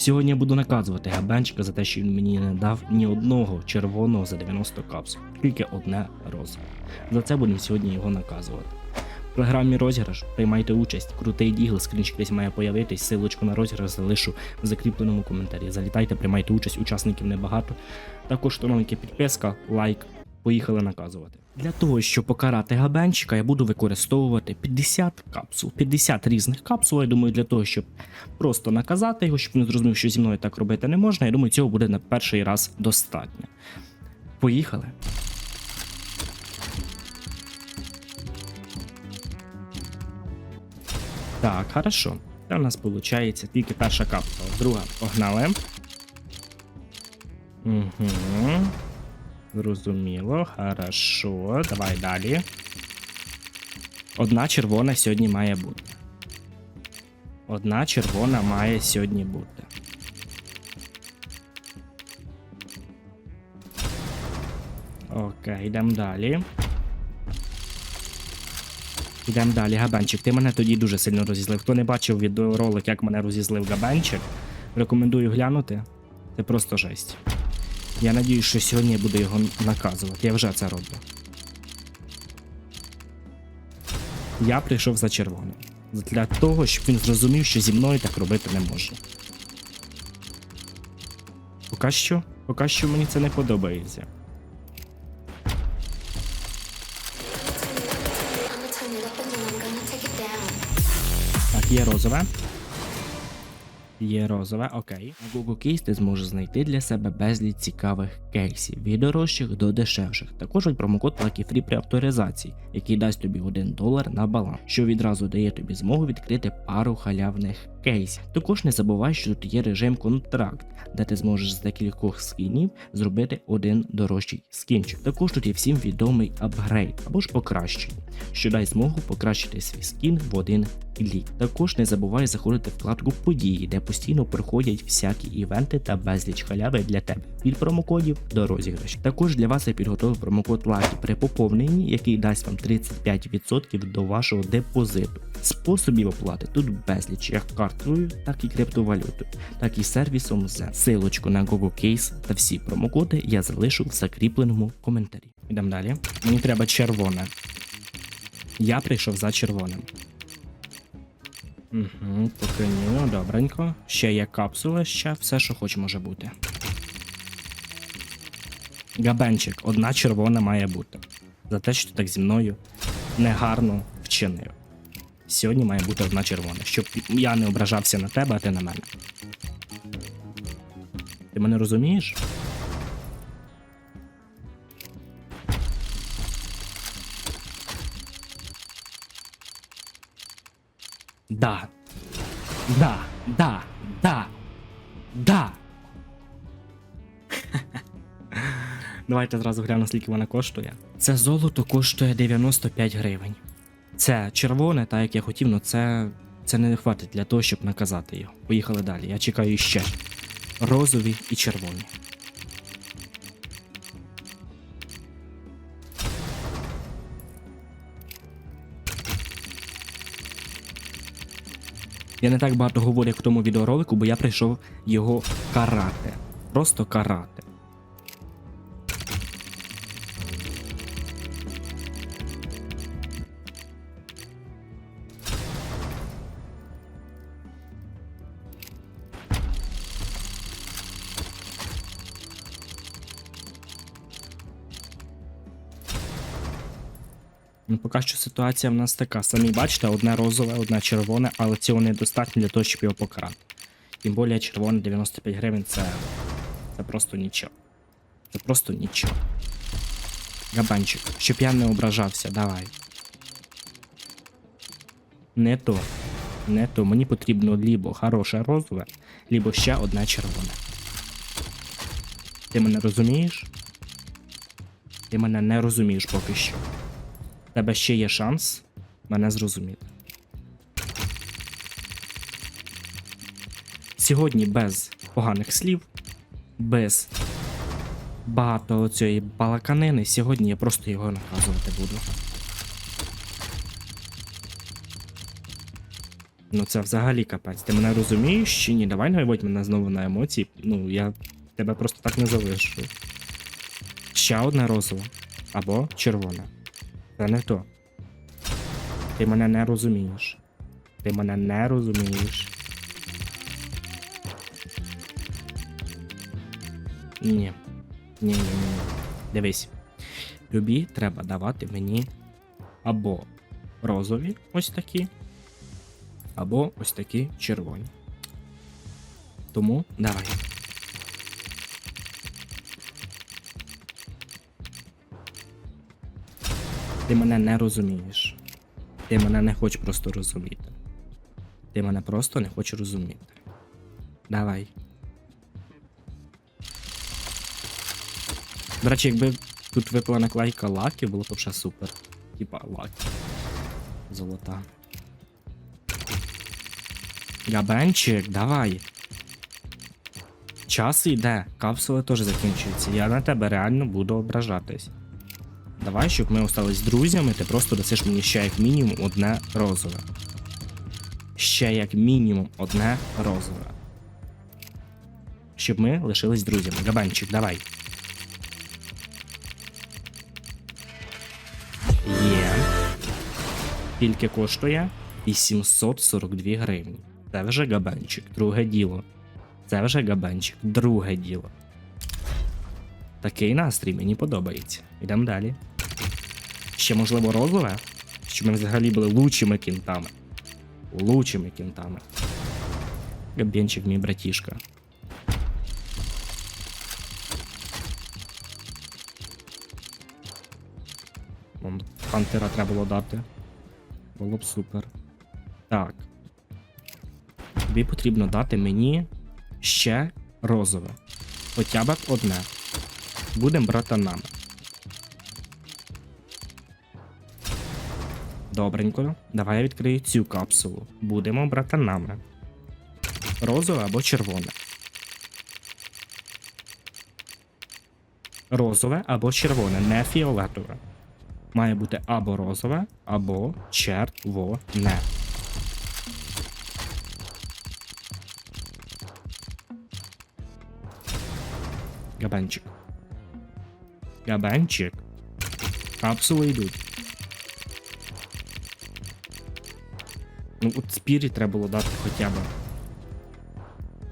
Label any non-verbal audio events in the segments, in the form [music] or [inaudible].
Сьогодні я буду наказувати габенчика за те, що він мені не дав ні одного червоного за 90 капсул, тільки одне роз. За це будемо сьогодні його наказувати. В програмі розіграш приймайте участь. Крутий дігл, скрінчик десь має появитись. Силочку на розіграш залишу в закріпленому коментарі. Залітайте, приймайте участь, учасників небагато. Також тоненька підписка, лайк. Поїхали наказувати. Для того, щоб покарати габенчика, я буду використовувати 50 капсул, 50 різних капсул. Я думаю, для того, щоб просто наказати його, щоб він зрозумів, що зі мною так робити не можна. Я думаю, цього буде на перший раз достатньо. Поїхали. Так, хорошо. Це у нас виходить тільки перша капсула. Друга. Погнали. Угу. Зрозуміло, хорошо. Давай далі. Одна червона сьогодні має бути. Одна червона має сьогодні бути. Окей, йдемо далі. Йдемо далі, габанчик. Ти мене тоді дуже сильно розізлив. Хто не бачив відеоролик, як мене розізлив габанчик, рекомендую глянути. Це просто жесть. Я надіюсь, що сьогодні я буду його наказувати. Я вже це роблю. Я прийшов за червоним. Для того, щоб він зрозумів, що зі мною так робити не можна. Поки що, поки що мені це не подобається. Так, є розове. Є розове, окей. На Google Case ти зможеш знайти для себе безліч цікавих кейсів, від дорожчих до дешевших. Також промокод Lucky при авторизації, який дасть тобі 1 долар на баланс, що відразу дає тобі змогу відкрити пару халявних кейсів. Також не забувай, що тут є режим контракт, де ти зможеш з декількох скінів зробити один дорожчий скінчик. Також тут є всім відомий апгрейд або ж покращення, що дасть змогу покращити свій скін в один клік. Також не забувай заходити в вкладку події, де постійно проходять всякі івенти та безліч халяви для тебе від промокодів до розіграшів. Також для вас я підготував промокод LUCKY при поповненні, який дасть вам 35% до вашого депозиту. Способів оплати тут безліч як карткою, так і криптовалютою, так і сервісом з силочку на Google Case та всі промокоди я залишу в закріпленому коментарі. Йдемо далі. Мені треба червоне. Я прийшов за червоним. Угу, ну, добренько. Ще є капсули, ще все, що хоч може бути. Габенчик, одна червона має бути. За те, що ти так зі мною негарно вчинив. Сьогодні має бути одна червона, щоб я не ображався на тебе, а ти на мене. Ти мене розумієш? Да. Да, да, да. Да. [laughs] Давайте зразу глянемо, скільки вона коштує. Це золото коштує 95 гривень. Це червоне, так як я хотів, але це, це не хватить для того, щоб наказати його. Поїхали далі. Я чекаю ще. Розові і червоні. Я не так багато говорю як в тому відеоролику, бо я прийшов його карати. Просто карати. Ну, поки що ситуація в нас така. Самі бачите, одне розове, одне червоне, але цього недостатньо для того, щоб його покарати. Тим більше червоне 95 гривень це. Це просто нічого. Це просто нічого. Габанчик, щоб я не ображався, давай. Не то. Не то. Мені потрібно лібо хороше розове, лібо ще одне червоне. Ти мене розумієш? Ти мене не розумієш поки що. Тебе ще є шанс мене зрозуміти. Сьогодні без поганих слів, без багато цієї балаканини. Сьогодні я просто його наказувати буду. Ну це взагалі капець. Ти мене розумієш чи ні? Давай не мене знову на емоції. Ну, я тебе просто так не залишу. Ще одне розове. Або червоне. Це не то. Ти мене не розумієш. Ти мене не розумієш. Ні. Ні, ні, ні. Дивись. Тобі треба давати мені або розові ось такі, або ось такі червоні. Тому давай. Ти мене не розумієш. Ти мене не хочеш просто розуміти. Ти мене просто не хочеш розуміти. Давай. До речі, якби тут випала наклейка лаки, було б вже супер. Типа лаки. Золота. Габенчик, давай. Час йде, капсули теж закінчуються. Я на тебе реально буду ображатись. Давай, щоб ми остались друзями, ти просто дасиш мені ще як мінімум одне розове. Ще як мінімум одне розове. Щоб ми лишились друзями. Габанчик, давай. Є. Скільки коштує? 842 гривні. Це вже габанчик, друге діло. Це вже габанчик, друге діло. Такий настрій мені подобається. Йдемо далі. Ще, можливо, розове? Щоб ми взагалі були лучшими кінтами. Лучшими кінтами. Габенчик, мій братішка. Вам Пантера треба було дати. Було б супер. Так. Тобі потрібно дати мені ще розове. Хоча б одне. Будем братанами. Добренько. Давай я відкрию цю капсулу. Будемо братанами. Розове або червоне. Розове або червоне, не фіолетове. Має бути або розове, або червоне. Габанчик. Габанчик. Капсули йдуть. Ну, от спірі треба було дати хоча б.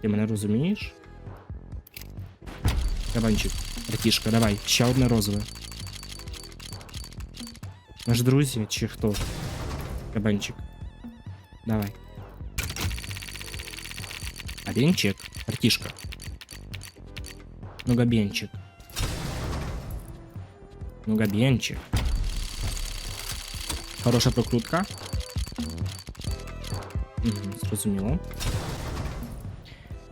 Ти мене розумієш? Габанчик, братішка, давай, ще одне розове. Ми ж друзі, чи хто? Кабанчик. Давай. Габенчик, братішка. Ну, габенчик. Ну, габенчик. Хороша прокрутка. Зрозуміло.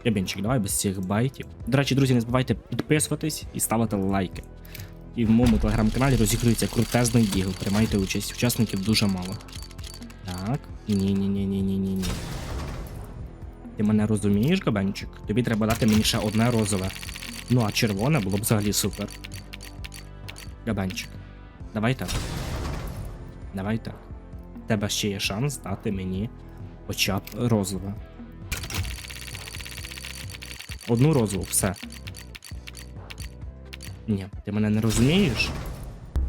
Габенчик, давай без цих байтів. До речі, друзі, не забувайте підписуватись і ставити лайки. І в моєму телеграм-каналі розігрується крутезний дігл. Приймайте участь. Учасників дуже мало. Так. Ні-ні-ні-ні-ні-ні. Ти мене розумієш, Габенчик? Тобі треба дати мені ще одне розове. Ну, а червоне було б взагалі супер. Габанчик. Давай так. Давай так. У тебе ще є шанс дати мені хоча б розове. Одну розову, все. Ні, ти мене не розумієш?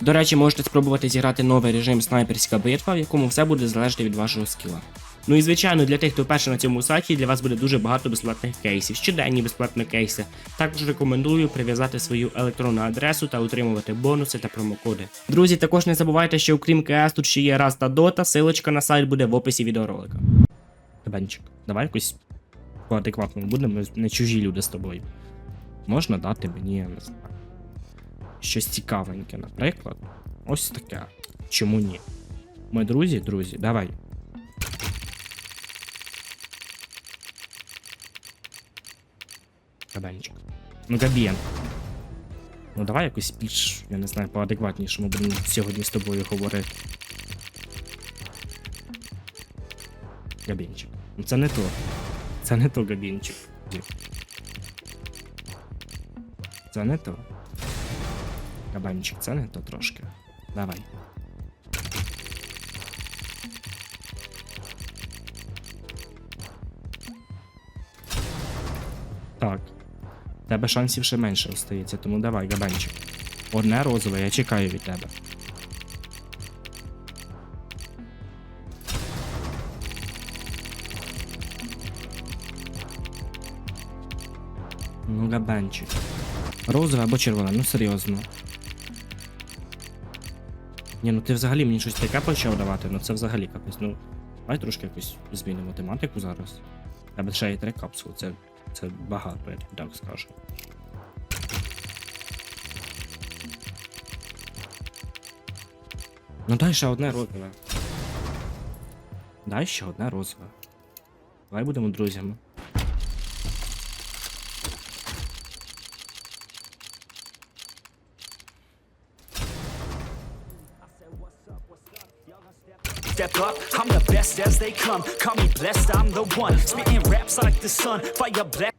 До речі, можете спробувати зіграти новий режим снайперська битва, в якому все буде залежати від вашого скіла. Ну і звичайно, для тих, хто вперше на цьому сайті, для вас буде дуже багато безплатних кейсів, щоденні безплатні кейси. Також рекомендую прив'язати свою електронну адресу та отримувати бонуси та промокоди. Друзі, також не забувайте, що окрім КС тут ще є раз та дота, силочка на сайт буде в описі відеоролика. Бенчик, давай якось по-адекватному будемо, не чужі люди з тобою. Можна дати мені, я не знаю. Щось цікавеньке, наприклад. Ось таке. Чому ні? Ми друзі, друзі, давай. Кабанчик. Ну, Габієн. Ну давай якось більш, я не знаю, поадекватніше ми будемо сьогодні з тобою говорити. Габінчик. Ну це не то. Це не то Габінчик. Це не то. Кабанчик, це не то трошки. Давай. Так. Тебе шансів ще менше остається, тому давай, габанчик. Одне розове, я чекаю від тебе. Ну, габанчик. Розове або червоне, ну серйозно. Ні, ну ти взагалі мені щось таке почав давати, ну це взагалі капець. Ну, давай трошки якось змінимо тематику зараз. Тебе ще є три капсули, це, це багато, я так скажу. Ну дай ще одне розове. Дай ще одне розове. Давай будемо друзями. Step up, I'm the best as they come. Call me blessed, I'm the one. Spitting raps like the sun, fire black.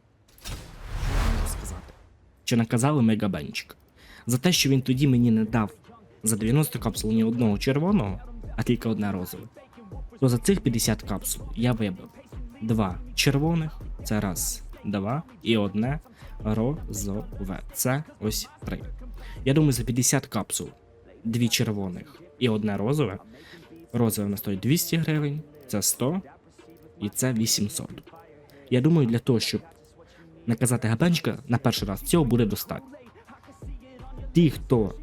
Чи наказали мегабенчик? За те, що він тоді мені не дав за 90 капсул ні одного червоного, а тільки одне розове. То за цих 50 капсул я вибив два червоних, це раз, два, і одне розове. Це ось три. Я думаю, за 50 капсул дві червоних і одне розове. Розове на стоїть 200 гривень, це 100 і це 800. Я думаю, для того, щоб наказати габанчика на перший раз цього буде достатньо. Ті, хто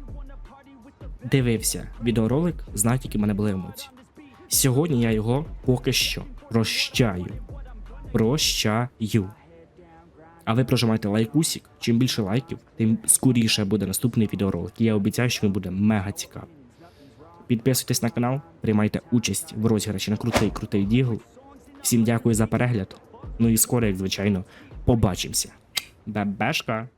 дивився відеоролик, знають, які в мене були емоції. Сьогодні я його поки що прощаю. Прощаю. А ви прожимайте лайкусик. Чим більше лайків, тим скоріше буде наступний відеоролик. І я обіцяю, що він буде мега цікавий. Підписуйтесь на канал, приймайте участь в розіграші на крутий крутий дігл. Всім дякую за перегляд. Ну і скоро, як звичайно, побачимося. Бебешка!